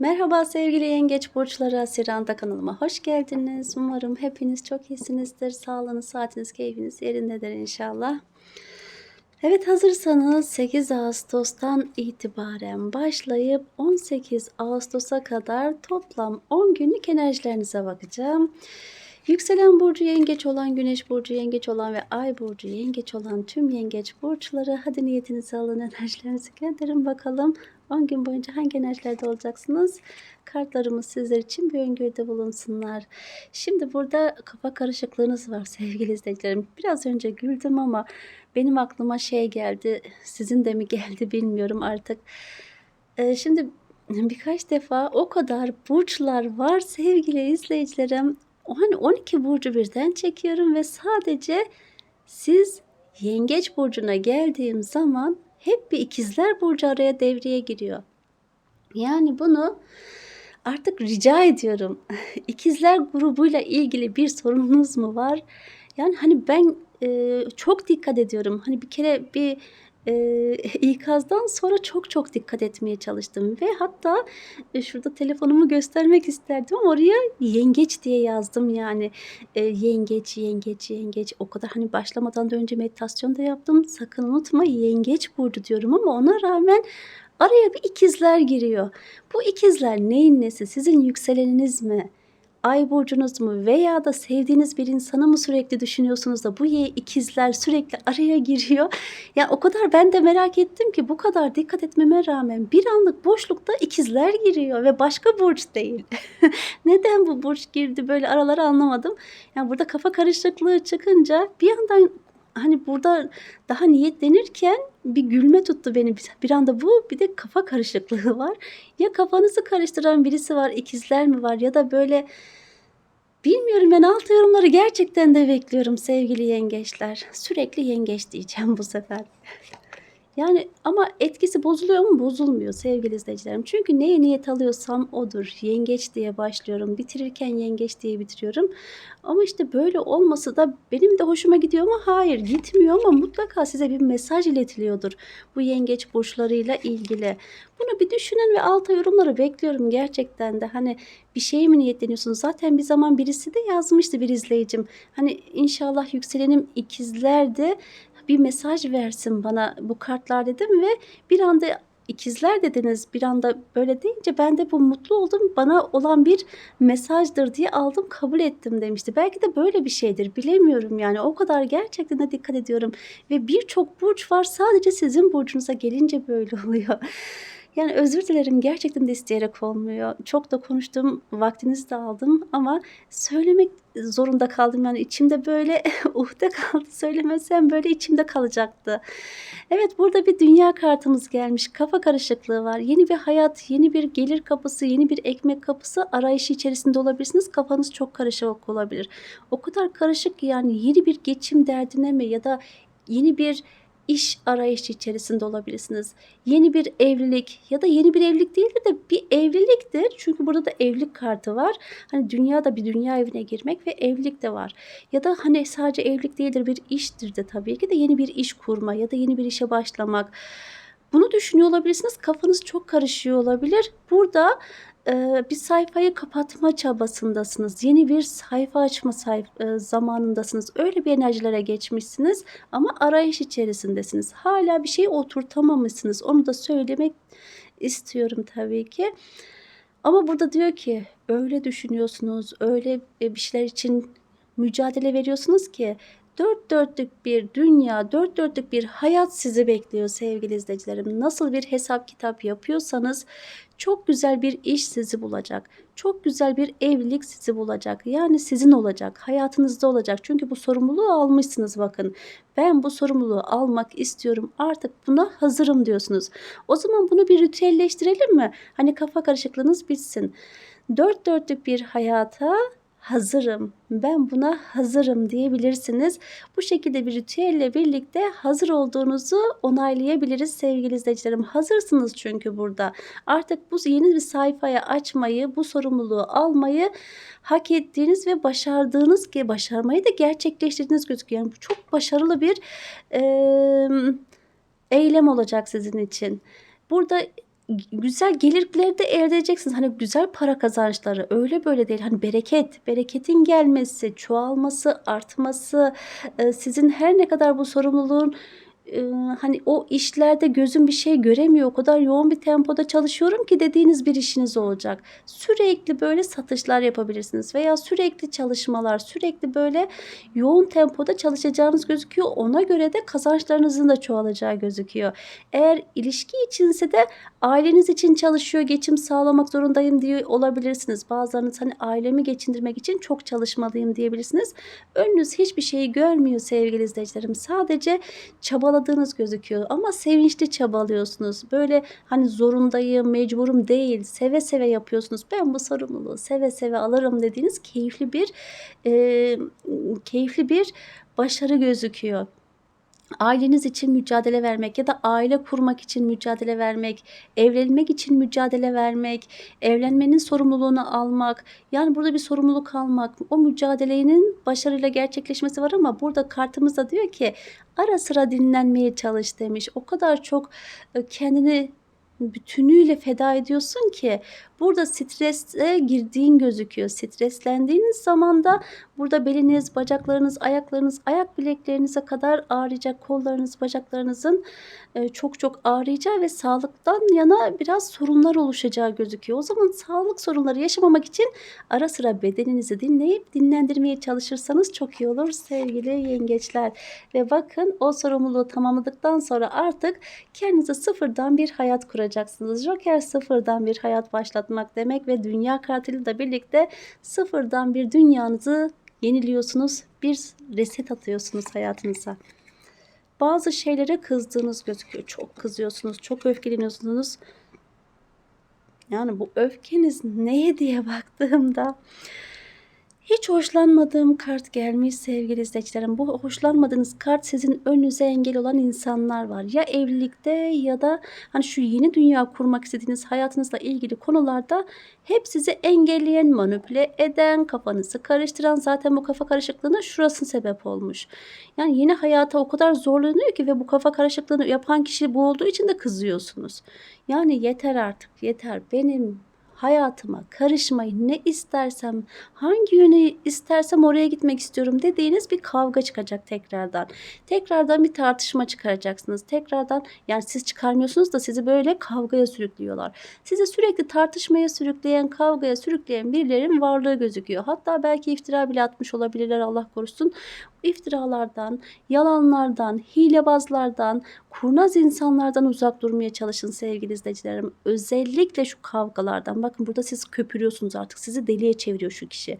Merhaba sevgili yengeç burçları Siranda kanalıma hoş geldiniz. Umarım hepiniz çok iyisinizdir. Sağlığınız, saatiniz, keyfiniz yerindedir inşallah. Evet hazırsanız 8 Ağustos'tan itibaren başlayıp 18 Ağustos'a kadar toplam 10 günlük enerjilerinize bakacağım. Yükselen burcu yengeç olan, güneş burcu yengeç olan ve ay burcu yengeç olan tüm yengeç burçları hadi niyetinizi alın enerjilerinizi gönderin bakalım. 10 gün boyunca hangi enerjilerde olacaksınız? Kartlarımız sizler için bir öngörüde bulunsunlar. Şimdi burada kafa karışıklığınız var sevgili izleyicilerim. Biraz önce güldüm ama benim aklıma şey geldi. Sizin de mi geldi bilmiyorum artık. Ee, şimdi birkaç defa o kadar burçlar var sevgili izleyicilerim. Hani 12 burcu birden çekiyorum ve sadece siz yengeç burcuna geldiğim zaman hep bir ikizler burcu araya devreye giriyor. Yani bunu artık rica ediyorum. İkizler grubuyla ilgili bir sorununuz mu var? Yani hani ben e, çok dikkat ediyorum. Hani bir kere bir e, ikazdan sonra çok çok dikkat etmeye çalıştım ve hatta e, şurada telefonumu göstermek isterdim ama oraya yengeç diye yazdım yani e, yengeç yengeç yengeç o kadar hani başlamadan da önce meditasyon da yaptım sakın unutma yengeç burcu diyorum ama ona rağmen araya bir ikizler giriyor. Bu ikizler neyin nesi sizin yükseleniniz mi? Ay burcunuz mu veya da sevdiğiniz bir insanı mı sürekli düşünüyorsunuz da bu ye ikizler sürekli araya giriyor. Ya o kadar ben de merak ettim ki bu kadar dikkat etmeme rağmen bir anlık boşlukta ikizler giriyor ve başka burç değil. Neden bu burç girdi böyle araları anlamadım. Yani burada kafa karışıklığı çıkınca bir yandan hani burada daha niyetlenirken bir gülme tuttu beni. Bir anda bu bir de kafa karışıklığı var. Ya kafanızı karıştıran birisi var, ikizler mi var ya da böyle bilmiyorum ben alt yorumları gerçekten de bekliyorum sevgili yengeçler. Sürekli yengeç diyeceğim bu sefer. Yani ama etkisi bozuluyor mu? Bozulmuyor sevgili izleyicilerim. Çünkü neye niyet alıyorsam odur. Yengeç diye başlıyorum. Bitirirken yengeç diye bitiriyorum. Ama işte böyle olması da benim de hoşuma gidiyor ama hayır gitmiyor ama mutlaka size bir mesaj iletiliyordur. Bu yengeç burçlarıyla ilgili. Bunu bir düşünün ve alta yorumları bekliyorum gerçekten de. Hani bir şey mi niyetleniyorsunuz? Zaten bir zaman birisi de yazmıştı bir izleyicim. Hani inşallah yükselenim ikizlerdi bir mesaj versin bana bu kartlar dedim ve bir anda ikizler dediniz bir anda böyle deyince ben de bu mutlu oldum bana olan bir mesajdır diye aldım kabul ettim demişti. Belki de böyle bir şeydir bilemiyorum yani o kadar gerçekten de dikkat ediyorum ve birçok burç var sadece sizin burcunuza gelince böyle oluyor. Yani özür dilerim gerçekten de isteyerek olmuyor. Çok da konuştum, vaktinizi de aldım ama söylemek zorunda kaldım. Yani içimde böyle uhde kaldı. Söylemesem böyle içimde kalacaktı. Evet burada bir dünya kartımız gelmiş. Kafa karışıklığı var. Yeni bir hayat, yeni bir gelir kapısı, yeni bir ekmek kapısı arayışı içerisinde olabilirsiniz. Kafanız çok karışık olabilir. O kadar karışık ki yani yeni bir geçim derdine mi ya da yeni bir iş arayışı içerisinde olabilirsiniz. Yeni bir evlilik ya da yeni bir evlilik değil de bir evliliktir. Çünkü burada da evlilik kartı var. Hani dünyada bir dünya evine girmek ve evlilik de var. Ya da hani sadece evlilik değildir bir iştir de tabii ki de yeni bir iş kurma ya da yeni bir işe başlamak. Bunu düşünüyor olabilirsiniz. Kafanız çok karışıyor olabilir. Burada bir sayfayı kapatma çabasındasınız. Yeni bir sayfa açma sayf- zamanındasınız. Öyle bir enerjilere geçmişsiniz ama arayış içerisindesiniz. Hala bir şey oturtamamışsınız. Onu da söylemek istiyorum tabii ki. Ama burada diyor ki öyle düşünüyorsunuz, öyle bir şeyler için mücadele veriyorsunuz ki dört dörtlük bir dünya, dört dörtlük bir hayat sizi bekliyor sevgili izleyicilerim. Nasıl bir hesap kitap yapıyorsanız çok güzel bir iş sizi bulacak. Çok güzel bir evlilik sizi bulacak. Yani sizin olacak, hayatınızda olacak. Çünkü bu sorumluluğu almışsınız bakın. Ben bu sorumluluğu almak istiyorum. Artık buna hazırım diyorsunuz. O zaman bunu bir ritüelleştirelim mi? Hani kafa karışıklığınız bitsin. Dört dörtlük bir hayata hazırım, ben buna hazırım diyebilirsiniz. Bu şekilde bir ritüelle birlikte hazır olduğunuzu onaylayabiliriz sevgili izleyicilerim. Hazırsınız çünkü burada. Artık bu yeni bir sayfaya açmayı, bu sorumluluğu almayı hak ettiğiniz ve başardığınız ki başarmayı da gerçekleştirdiğiniz gözüküyor. Yani bu çok başarılı bir e, eylem olacak sizin için. Burada güzel gelirleri de elde edeceksiniz. Hani güzel para kazançları öyle böyle değil. Hani bereket, bereketin gelmesi, çoğalması, artması, e, sizin her ne kadar bu sorumluluğun hani o işlerde gözüm bir şey göremiyor. O kadar yoğun bir tempoda çalışıyorum ki dediğiniz bir işiniz olacak. Sürekli böyle satışlar yapabilirsiniz veya sürekli çalışmalar, sürekli böyle yoğun tempoda çalışacağınız gözüküyor. Ona göre de kazançlarınızın da çoğalacağı gözüküyor. Eğer ilişki içinse de aileniz için çalışıyor, geçim sağlamak zorundayım diye olabilirsiniz. Bazılarınız hani ailemi geçindirmek için çok çalışmalıyım diyebilirsiniz. Önünüz hiçbir şeyi görmüyor sevgili izleyicilerim. Sadece çabaladığınız gözüküyor ama sevinçli çabalıyorsunuz. Böyle hani zorundayım, mecburum değil, seve seve yapıyorsunuz. Ben bu sorumluluğu seve seve alırım dediğiniz keyifli bir e, keyifli bir başarı gözüküyor aileniz için mücadele vermek ya da aile kurmak için mücadele vermek, evlenmek için mücadele vermek, evlenmenin sorumluluğunu almak. Yani burada bir sorumluluk almak. O mücadelenin başarıyla gerçekleşmesi var ama burada kartımızda diyor ki ara sıra dinlenmeye çalış demiş. O kadar çok e, kendini bütünüyle feda ediyorsun ki burada strese girdiğin gözüküyor. Streslendiğiniz zaman da burada beliniz, bacaklarınız, ayaklarınız, ayak bileklerinize kadar ağrıyacak. Kollarınız, bacaklarınızın e, çok çok ağrıyacağı ve sağlıktan yana biraz sorunlar oluşacağı gözüküyor. O zaman sağlık sorunları yaşamamak için ara sıra bedeninizi dinleyip dinlendirmeye çalışırsanız çok iyi olur sevgili yengeçler. Ve bakın o sorumluluğu tamamladıktan sonra artık kendinize sıfırdan bir hayat kuracaksınız. Joker sıfırdan bir hayat başlatmak demek ve dünya kartıyla da birlikte sıfırdan bir dünyanızı yeniliyorsunuz. Bir reset atıyorsunuz hayatınıza bazı şeylere kızdığınız gözüküyor. Çok kızıyorsunuz, çok öfkeleniyorsunuz. Yani bu öfkeniz neye diye baktığımda hiç hoşlanmadığım kart gelmiş sevgili izleyicilerim. Bu hoşlanmadığınız kart sizin önünüze engel olan insanlar var. Ya evlilikte ya da hani şu yeni dünya kurmak istediğiniz hayatınızla ilgili konularda hep sizi engelleyen, manipüle eden, kafanızı karıştıran zaten bu kafa karışıklığına şurası sebep olmuş. Yani yeni hayata o kadar zorlanıyor ki ve bu kafa karışıklığını yapan kişi bu olduğu için de kızıyorsunuz. Yani yeter artık yeter benim hayatıma karışmayın. Ne istersem, hangi yöne istersem oraya gitmek istiyorum dediğiniz bir kavga çıkacak tekrardan. Tekrardan bir tartışma çıkaracaksınız. Tekrardan yani siz çıkarmıyorsunuz da sizi böyle kavgaya sürüklüyorlar. Sizi sürekli tartışmaya sürükleyen, kavgaya sürükleyen birilerin varlığı gözüküyor. Hatta belki iftira bile atmış olabilirler Allah korusun iftiralardan, yalanlardan, hilebazlardan, kurnaz insanlardan uzak durmaya çalışın sevgili izleyicilerim. Özellikle şu kavgalardan. Bakın burada siz köpürüyorsunuz artık. Sizi deliye çeviriyor şu kişi.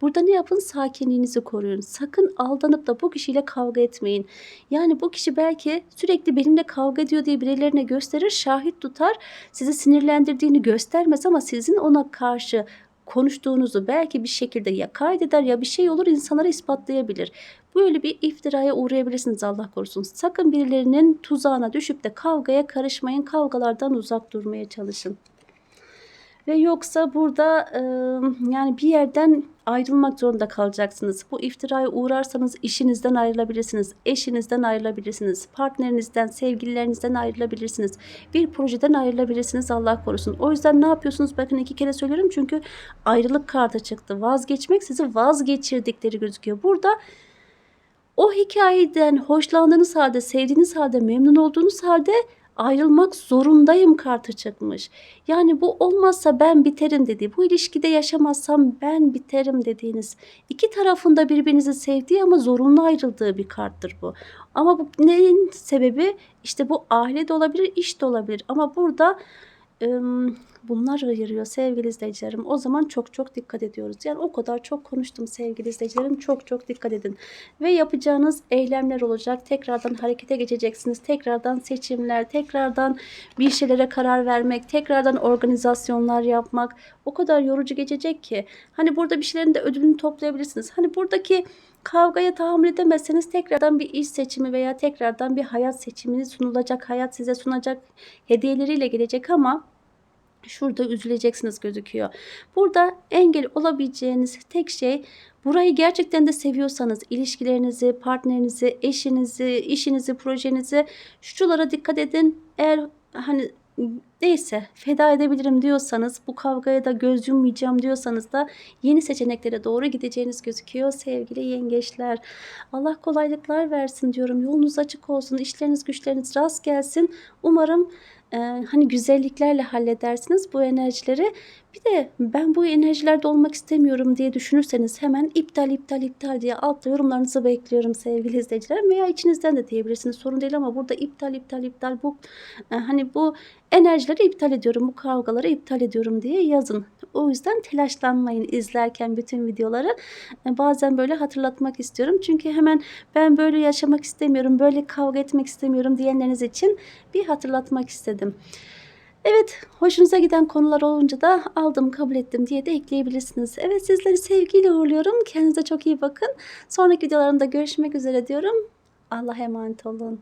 Burada ne yapın? Sakinliğinizi koruyun. Sakın aldanıp da bu kişiyle kavga etmeyin. Yani bu kişi belki sürekli benimle kavga ediyor diye birilerine gösterir, şahit tutar. Sizi sinirlendirdiğini göstermez ama sizin ona karşı konuştuğunuzu belki bir şekilde ya kaydeder ya bir şey olur insanlara ispatlayabilir. Böyle bir iftiraya uğrayabilirsiniz Allah korusun. Sakın birilerinin tuzağına düşüp de kavgaya karışmayın. Kavgalardan uzak durmaya çalışın. Ve yoksa burada e, yani bir yerden ayrılmak zorunda kalacaksınız. Bu iftiraya uğrarsanız işinizden ayrılabilirsiniz, eşinizden ayrılabilirsiniz, partnerinizden, sevgililerinizden ayrılabilirsiniz. Bir projeden ayrılabilirsiniz Allah korusun. O yüzden ne yapıyorsunuz? Bakın iki kere söylüyorum çünkü ayrılık kartı çıktı. Vazgeçmek sizi vazgeçirdikleri gözüküyor. Burada o hikayeden hoşlandığınız halde, sevdiğiniz halde, memnun olduğunuz halde ayrılmak zorundayım kartı çıkmış. Yani bu olmazsa ben biterim dedi. Bu ilişkide yaşamazsam ben biterim dediğiniz iki tarafında birbirinizi sevdiği ama zorunlu ayrıldığı bir karttır bu. Ama bu neyin sebebi? İşte bu aile de olabilir, iş de olabilir. Ama burada bunlar ayırıyor sevgili izleyicilerim. O zaman çok çok dikkat ediyoruz. Yani o kadar çok konuştum sevgili izleyicilerim. Çok çok dikkat edin. Ve yapacağınız eylemler olacak. Tekrardan harekete geçeceksiniz. Tekrardan seçimler, tekrardan bir şeylere karar vermek, tekrardan organizasyonlar yapmak. O kadar yorucu geçecek ki. Hani burada bir şeylerin de ödülünü toplayabilirsiniz. Hani buradaki kavgaya tahammül edemezseniz tekrardan bir iş seçimi veya tekrardan bir hayat seçimini sunulacak, hayat size sunacak hediyeleriyle gelecek ama şurada üzüleceksiniz gözüküyor. Burada engel olabileceğiniz tek şey burayı gerçekten de seviyorsanız ilişkilerinizi, partnerinizi, eşinizi, işinizi, projenizi şuralara dikkat edin. Eğer hani Neyse feda edebilirim diyorsanız bu kavgaya da göz yummayacağım diyorsanız da yeni seçeneklere doğru gideceğiniz gözüküyor sevgili yengeçler. Allah kolaylıklar versin diyorum. Yolunuz açık olsun. işleriniz güçleriniz rast gelsin. Umarım e, hani güzelliklerle halledersiniz bu enerjileri. Bir de ben bu enerjilerde olmak istemiyorum diye düşünürseniz hemen iptal iptal iptal diye altta yorumlarınızı bekliyorum sevgili izleyiciler. Veya içinizden de diyebilirsiniz sorun değil ama burada iptal iptal iptal bu e, hani bu enerjileri iptal ediyorum bu kavgaları iptal ediyorum diye yazın. O yüzden telaşlanmayın izlerken bütün videoları. E, Bazen böyle hatırlatmak istiyorum. Çünkü hemen ben böyle yaşamak istemiyorum, böyle kavga etmek istemiyorum diyenleriniz için bir hatırlatmak istedim. Evet, hoşunuza giden konular olunca da aldım, kabul ettim diye de ekleyebilirsiniz. Evet, sizleri sevgiyle uğurluyorum. Kendinize çok iyi bakın. Sonraki videolarımda görüşmek üzere diyorum. Allah'a emanet olun.